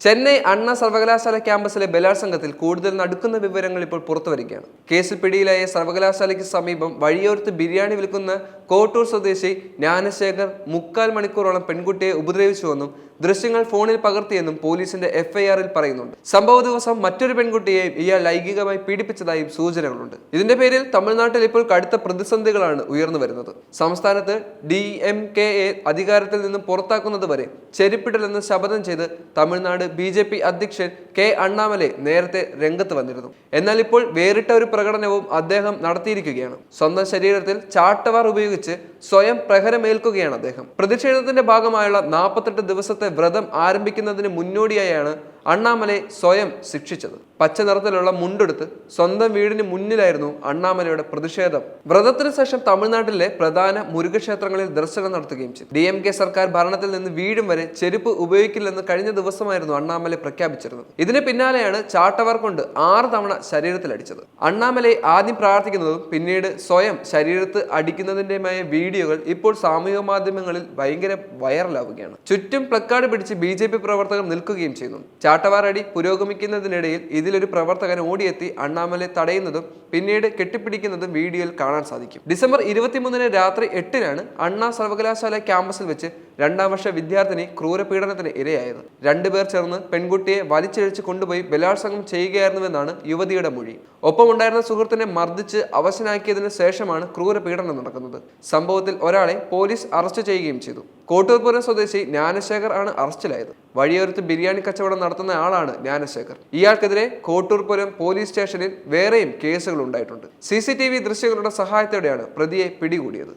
ചെന്നൈ അണ്ണ സർവകലാശാല ക്യാമ്പസിലെ ബലാത്സംഗത്തിൽ കൂടുതൽ നടുക്കുന്ന വിവരങ്ങൾ ഇപ്പോൾ പുറത്തു വരികയാണ് കേസിൽ പിടിയിലായ സർവകലാശാലയ്ക്ക് സമീപം വഴിയോരത്ത് ബിരിയാണി വിൽക്കുന്ന കോട്ടൂർ സ്വദേശി ജ്ഞാനശേഖർ മുക്കാൽ മണിക്കൂറോളം പെൺകുട്ടിയെ ഉപദ്രവിച്ചുവെന്നും ദൃശ്യങ്ങൾ ഫോണിൽ പകർത്തിയെന്നും പോലീസിന്റെ എഫ്ഐആറിൽ പറയുന്നുണ്ട്. സംഭവ ദിവസം മറ്റൊരു പെൺകുട്ടിയെ ഇയാൾ ലൈംഗികമായി പീഡിപ്പിച്ചതായും സൂചനകളുണ്ട്. ഇതിന്റെ പേരിൽ തമിഴ്നാട്ടിൽ ഇപ്പോൾ കടുത്ത പ്രതിസന്ധികളാണ് ഉയർന്നു വരുന്നത്. സംസ്ഥാനത്ത് ഡി എം കെ എ അധികാരത്തിൽ നിന്നും പുറത്താക്കുന്നത് വരെ ചെരുപ്പിടലെന്ന് ശപഥം ചെയ്ത് തമിഴ്നാട് ബി ജെ പി അധ്യക്ഷൻ കെ അണ്ണാമലെ നേരത്തെ രംഗത്ത് വന്നിരുന്നു. എന്നാൽ ഇപ്പോൾ വേറിട്ട ഒരു പ്രകടനവും അദ്ദേഹം നടത്തിയിരിക്കുകയാണ്. സ്വന്തം ശരീരത്തിൽ ചാട്ടവാർ ഉപയോഗിച്ച് സ്വയം പ്രഹരമേൽക്കുകയാണ് അദ്ദേഹം. പ്രതിഷേധത്തിന്റെ ഭാഗമായുള്ള നാൽപ്പത്തെട്ട് ദിവസത്തെ വ്രതം ആരംഭിക്കുന്നതിന് മുന്നോടിയായാണ് അണ്ണാമലെ സ്വയം ശിക്ഷിച്ചത്. പച്ച നിറത്തിലുള്ള മുണ്ടെടുത്ത് സ്വന്തം വീടിന് മുന്നിലായിരുന്നു അണ്ണാമലയുടെ പ്രതിഷേധം. വ്രതത്തിന് ശേഷം തമിഴ്നാട്ടിലെ പ്രധാന മുരുകക്ഷേത്രങ്ങളിൽ ദർശനം നടത്തുകയും ചെയ്തു. ഡി എം കെ സർക്കാർ ഭരണത്തിൽ നിന്ന് വീടും വരെ ചെരുപ്പ് ഉപയോഗിക്കില്ലെന്ന് കഴിഞ്ഞ ദിവസമായിരുന്നു അണ്ണാമലെ പ്രഖ്യാപിച്ചിരുന്നത്. ഇതിന് പിന്നാലെയാണ് ചാട്ടവർ കൊണ്ട് ആറ് തവണ ശരീരത്തിൽ അടിച്ചത്. അണ്ണാമലയെ ആദ്യം പ്രാർത്ഥിക്കുന്നതും പിന്നീട് സ്വയം ശരീരത്ത് അടിക്കുന്നതിന്റെയുമായ വീഡിയോകൾ ഇപ്പോൾ സാമൂഹിക മാധ്യമങ്ങളിൽ ഭയങ്കര വൈറലാവുകയാണ്. ചുറ്റും പ്ലക്കാർഡ് പിടിച്ച് ബി പ്രവർത്തകർ നിൽക്കുകയും ചെയ്യുന്നു. ചാട്ടവാറടി പുരോഗമിക്കുന്നതിനിടയിൽ ഇതിലൊരു പ്രവർത്തകൻ ഓടിയെത്തി അണ്ണാമലെ തടയുന്നതും പിന്നീട് കെട്ടിപ്പിടിക്കുന്നതും വീഡിയോയിൽ കാണാൻ സാധിക്കും. ഡിസംബർ ഇരുപത്തിമൂന്നിന് രാത്രി എട്ടിനാണ് അണ്ണാ സർവകലാശാല ക്യാമ്പസിൽ വെച്ച് രണ്ടാം വർഷ വിദ്യാർത്ഥിനി ക്രൂരപീഡനത്തിന് ഇരയായത്. രണ്ടുപേർ ചേർന്ന് പെൺകുട്ടിയെ വലിച്ചിഴച്ച് കൊണ്ടുപോയി ബലാത്സംഗം ചെയ്യുകയായിരുന്നുവെന്നാണ് യുവതിയുടെ മൊഴി. ഒപ്പമുണ്ടായിരുന്ന സുഹൃത്തിനെ മർദ്ദിച്ച് അവശനാക്കിയതിനു ശേഷമാണ് ക്രൂരപീഡനം നടക്കുന്നത്. സംഭവത്തിൽ ഒരാളെ പോലീസ് അറസ്റ്റ് ചെയ്യുകയും ചെയ്തു. കോട്ടൂർപുരം സ്വദേശി ജ്ഞാനശേഖർ ആണ് അറസ്റ്റിലായത്. വഴിയോരത്ത് ബിരിയാണി കച്ചവടം നടത്തുന്ന ആളാണ് ജ്ഞാനശേഖർ. ഇയാൾക്കെതിരെ കോട്ടൂർപുരം പോലീസ് സ്റ്റേഷനിൽ വേറെയും കേസുകൾ ഉണ്ടായിട്ടുണ്ട്. സി ദൃശ്യങ്ങളുടെ സഹായത്തോടെയാണ് പ്രതിയെ പിടികൂടിയത്.